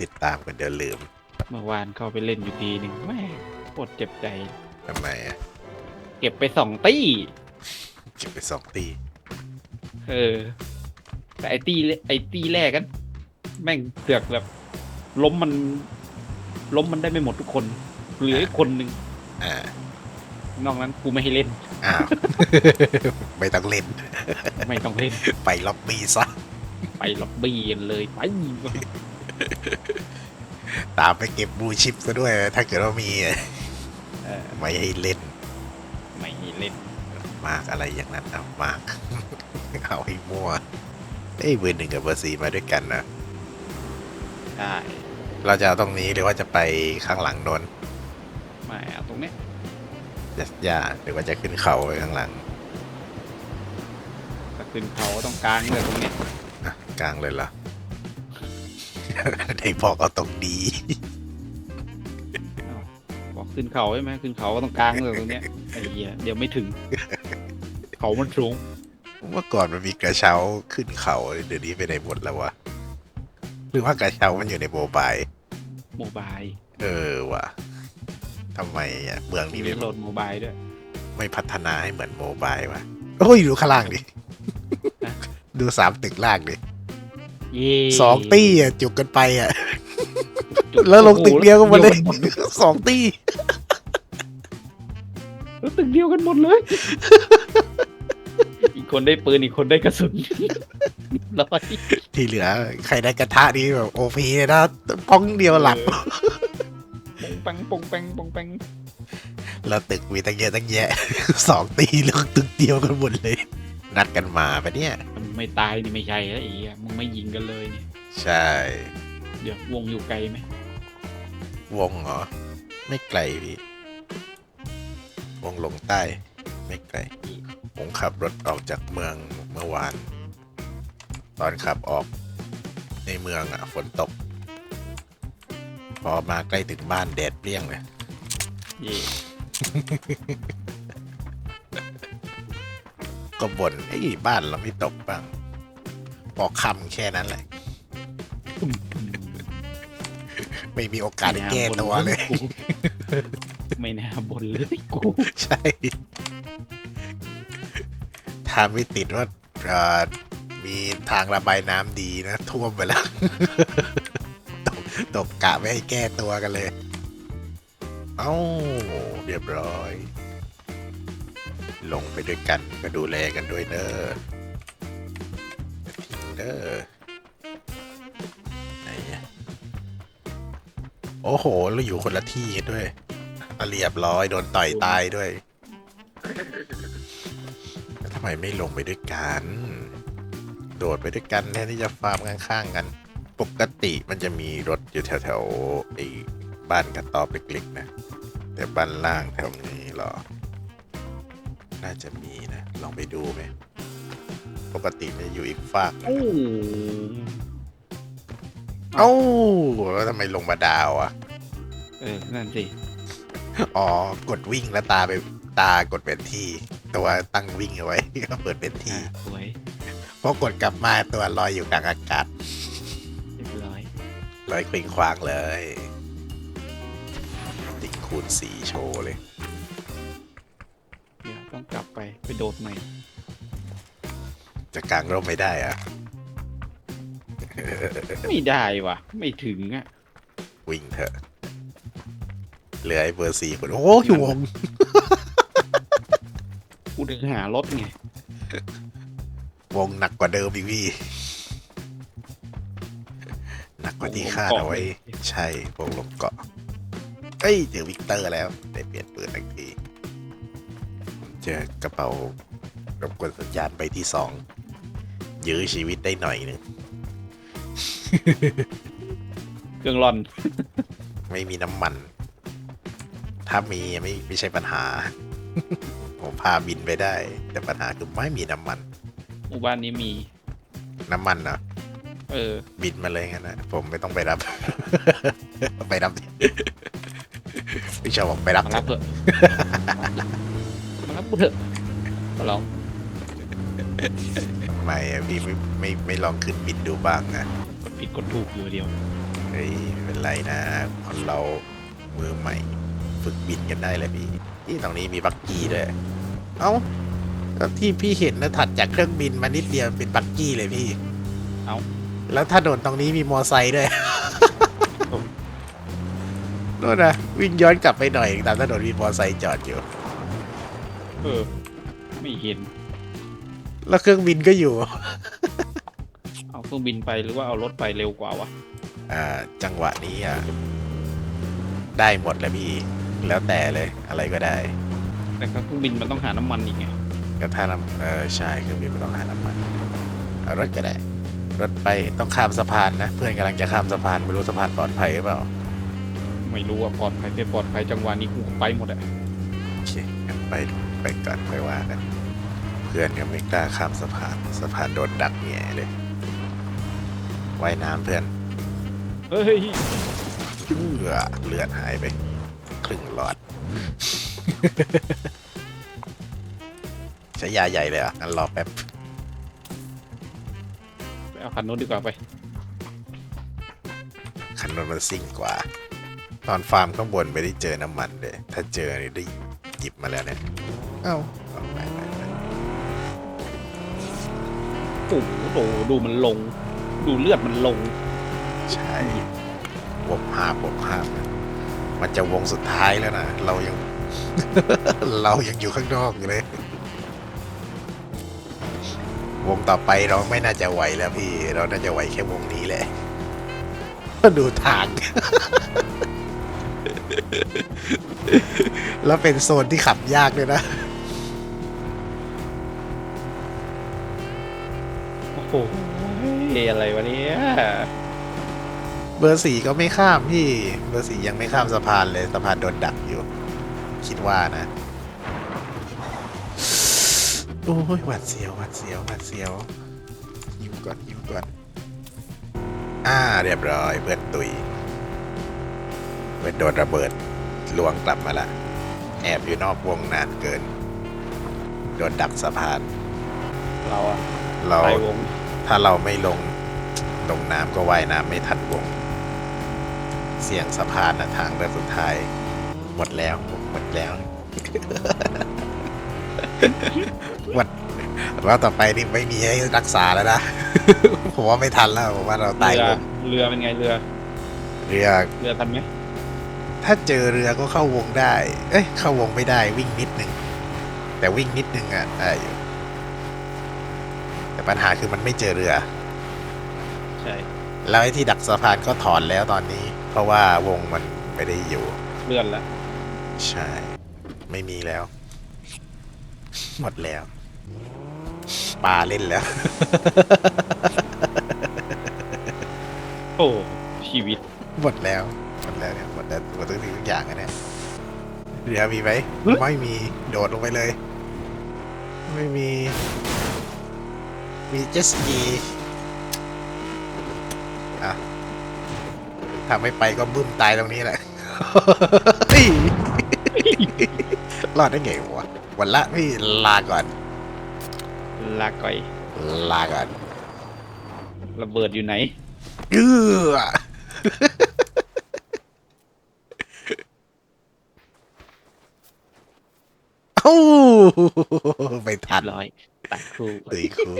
ติดตามกันเดี๋ยวลืมเมื่อวานเข้าไปเล่นอยู่ทีหนึ่งแม่งโคตรเจ็บใจ ทำไมอะเก็บไปสองตี้ เก็บไปสองตีเออ แต่ไอตี้ไอตี้แรกกัน แม่งเสือกแบบ ล้มมัน ล้มมันได้ไม่หมดทุกคน เหลืออีกคนหนึ่งอ่านอกนั้นกูไม่ให้เล่น อ้าว ไม่ต้องเล่น ไม่ต้องเล่น ไปล็อบบี้ซะ ไปล็อบบี้กันเลยไปตามไปเก็บบูชิปซะด้วย ถ้าเกิดว่ามีอะเออไม่ให้เล่นไม่ให้เล่นมากอะไรอย่างนั้นเอามาก เอาให้มั่วเอ้ยเบอร์หนึ่งกับเบอร์สี่มาด้วยกันนะได้เราจะเอาตรงนี้หรือว่าจะไปข้างหลังโนนไม่เอาตรงเนี้ยจะย่าหรือว่าจะขึ้นเขาไปข้างหลัง ถ้าขึ้นเขาก็ต้องกลางเลยตรงเนี้ยอะ กลางเลยเหรอได้บอกเอาตรงดีบอกขึ้นเขาใช่ไหมขึ้นเขาก็ต้องกลางเลยตรงเนี้ยไอ้เหี้ยเดี๋ยวไม่ถึง เขามันสูงเมื่อก่อนมันมีกระเช้าขึ้นเขาเดี๋ยวนี้ไปไหนหมดแล้ววะหรือว่ากระเช้ามันอยู่ในโมบายโมบายเออวะทำไมอะเมืองมีนี้ไม่โหลดโมบายด้วย ไม่พัฒนาให้เหมือนโมบายวะโอ้ยดูข้างล่างดิฮะดูสามตึกล่างดิเย่ สองตี้อะจุกกันไปอะจุดแล้วลงตึกเดียวกันหมดเลยดีวกันหมดสองตี้แล้วตึกเดียวกันหมดเลย อีกคนได้ปืนอีกคนได้กระสุนแล้วไปที่เหลือ ใครได้กระทะนี่แบบโอพีเลยนะป้องเดียวหลับปงแปงปงแปงปงแปงแล้วตึกมีตั้งเยอะตั้งแยะสองตีลงตึกเดียวกันหมดเลย นัดกันมาปะเนี่ยมันไม่ตายนี่ไม่ใช่แล้วไอ้เหี้ยมึงไม่ยิงกันเลยเนี่ยใช่ เดี๋ยววงอยู่ไกลไหมวงเหรอ ไม่ไกลพี่ วงลงใต้ ไม่ไกล ผมขับรถออกจากเมืองเมื่อวาน ตอนขับออกในเมืองอะ ฝนตก พอมาใกล้ถึงบ้านแดดเปรี้ยงเลย เย่ ก็บ่นไอ้ยบ้านเราไม่ตกบ้างพอคำแค่นั้นแหละ ไม่มีโอกาสได้แก้ตัวเลย ไม่น่าบ่นเลยกู ใช่ทางไม่ติดว่าเอ่อมีทางระบายน้ำดีนะ ท่วมไปแล้ว ตกตกกะไม่ให้แก้ตัวกันเลย เอ้า เรียบร้อย ลงไปด้วยกันก็ดูแลกันด้วยเนอะเด้อไหนอะโอ้โห เราอยู่คนละที่ด้วยเรียบร้อยโดนต่อยตายด้วยแล้วทำไมไม่ลงไปด้วยกัน โดดไปด้วยกันแทนที่จะฟาร์มข้างๆกัน ปกติมันจะมีรถอยู่แถวๆไอ้บ้านกระต๊อบเล็กๆนะ แต่บ้านล่างแถวนี้หรอ น่าจะมีนะ ลองไปดูไหม ปกติมันจะอยู่อีกฝากหนึ่งโอ้เอ้าแล้วทำไมลงมาดาวอะ เออ นั่นสิ อ๋อ กดวิ่งแล้วตาไปตากดเป็นที่ ตัวตั้งวิ่งเอาไว้ ก็เปิดเป็นที่ อ่าสวยพอกดกลับมาตัวลอยอยู่กลางอากาศเรียบร้อย ลอยเคว้งคว้างเลย ติงคูณสีโชว์เลยเดี๋ยว ต้องกลับไปไปโดดใหม่ จะกลางร่มไม่ได้อะไม่ได้ว่ะไม่ถึงอะวิ่งเถอะเหลือไอ้เบอร์สี่คนโอ้อยู่วงกูถึงหารถไงวงหนักกว่าเดิมอีกพี่หนักกว่าที่คาดเอาไว้ ใช่วงลงเกาะเอ้ยเจอวิกเตอร์แล้วได้เปลี่ยนปืนทันทีผม เจอกระเป๋ารบกวนสัญญาณไปที่สองยื้อชีวิตได้หน่อยหนึงเครื่องร่อน ไม่มีน้ำมัน ถ้ามีไม่ไม่ใช่ปัญหา ผมพาบินไปได้ แต่ปัญหาคือไม่มีน้ำมัน หมู่บ้านนี้มี น้ำมันนะเออ บินมาเลยงั้นนะผมไม่ต้องไปรับ ไปรับพี่ชาวบอกไปรับ มารับเถอะมารับ กูเถอะขอร้องไม่อะพี่ไม่ไม่ไม่ลองขึ้นบินดูบ้างนะกดผิดกดถูกอยู่เดียว เฮ้ยไม่เป็นไรนะคนเรามือใหม่ ฝึกบินกันได้เลยพี่ที่ตรงนี้มีบักกี้ด้วย เอ้าก็ที่พี่เห็นนะถัดจากเครื่องบินมานิดเดียวเป็นบักกี้เลยพี่ เอ้า แล้วถนนตรงนี้มีมอไซค์ด้วย โน่นนะวิ่งย้อนกลับไปหน่อยตามถนนมีมอไซค์จอดอยู่ เออ ไม่เห็น แล้วเครื่องบินก็อยู่ เอาเครื่องบินไปหรือว่าเอารถไปเร็วกว่าวะอ่า จังหวะนี้อะ ได้หมดแหละพี่ แล้วแต่เลยอะไรก็ได้ แต่ก็เครื่องบินมันต้องหาน้ำมันอีกไงก็ถ้าน้ำเออใช่เครื่องบินไม่ต้องหาน้ำมันเอารถก็ได้ รถไปต้องข้ามสะพานนะ เพื่อนกำลังจะข้ามสะพานไม่รู้สะพานปลอดภัยหรือเปล่าไม่รู้ว่าปลอดภัยไม่ปลอดภัยจังหวะนี้กูไปหมดอะโอเคงั้นไป ไปก่อนไปว่ากัน เพื่อนก็ไม่กล้าข้ามสะพานสะพานโดนดักแง่เลยว่ายน้ำเพื่อนเฮ้ยเลือเลือดหายไป ครึ่งหลอด ใช้ยาใหญ่เลยเหรอะงั้นรอแป๊บไปเอาคันนู้นดีกว่าไป คันนนมันซิ่งกว่า ตอนฟาร์มข้างบนไม่ได้เจอน้ำมันเลย ถ้าเจอนี่ได้หยิบมาแล้วเนี่ย เอ้าเอาไปไปไปโอ้โหดูดูมันลง ดูเลือดมันลง ใช่บวกห้าบวกห้านะมันจะวงสุดท้ายแล้วนะ เรายัง เรายังอยู่ข้างนอกอยู่เลย วงต่อไปเราไม่น่าจะไหวแล้วพี่ เราน่าจะไหวแค่วงนี้แหละ ดูทาง แล้วเป็นโซนที่ขับยากด้วยนะ โอ้โหเฮ้ยอะไรวะเนี่ยเบอร์สี่ก็ไม่ข้ามพี่ เบอร์สี่ยังไม่ข้ามสะพานเลยสะพานโดนดักอยู่ คิดว่านะ โอ้ยหวัดเสียวหวัดเสียวหวัดเสียวยิ้มก่อนยิ้มก่อนอ่าเรียบร้อยเพื่อนตุยเพื่อนโดนระเบิดลวงกลับมาละแอบอยู่นอกวงนานเกิน โดนดักสะพาน เราอะเราไปวง ถ้าเราไม่ลงลงน้ำก็ว่ายน้ำไม่ทันวง เสี่ยงสะพานนะทางเลือกสุดท้าย หมดแล้วหมดแล้วหมดแล้วต่อไปนี่ไม่มีให้รักษาแล้วนะ ผมว่าไม่ทันแล้วผมว่าเราตายเรือวงเรือเป็นไงเรือ เรือเรือทันไหมถ้าเจอเรือก็เข้าวงได้ เอ้ยเข้าวงไม่ได้วิ่งนิดนึง แต่วิ่งนิดนึงอะได้อยู่ แต่ปัญหาคือมันไม่เจอเรือ ใช่ แล้วไอ้ที่ดักสะพานก็ถอนแล้วตอนนี้ เพราะว่าวงมันไม่ได้อยู่ เลื่อนแล้ว ใช่ ไม่มีแล้ว หมดแล้วปลาเล่นแล้ว โอ้ชีวิต หมดแล้ว หมดแล้วเนี่ยหมดแล้วหมดทุกสิ่งทุกอย่างอะเนี่ยเรือมีไหมไม่มีโดดลงไปเลย ไม่มี มีเจตสกีอะทำไม่ไปก็บึ้มตายตรงนี้แหละเฮ้ยรอดได้ไงวะวันละพี่ลาก่อน ลาก่อย ลาก่อน ระเบิดอยู่ไหนเอื้อเอ้าไม่ทันร้อย ตัดครูตีคู่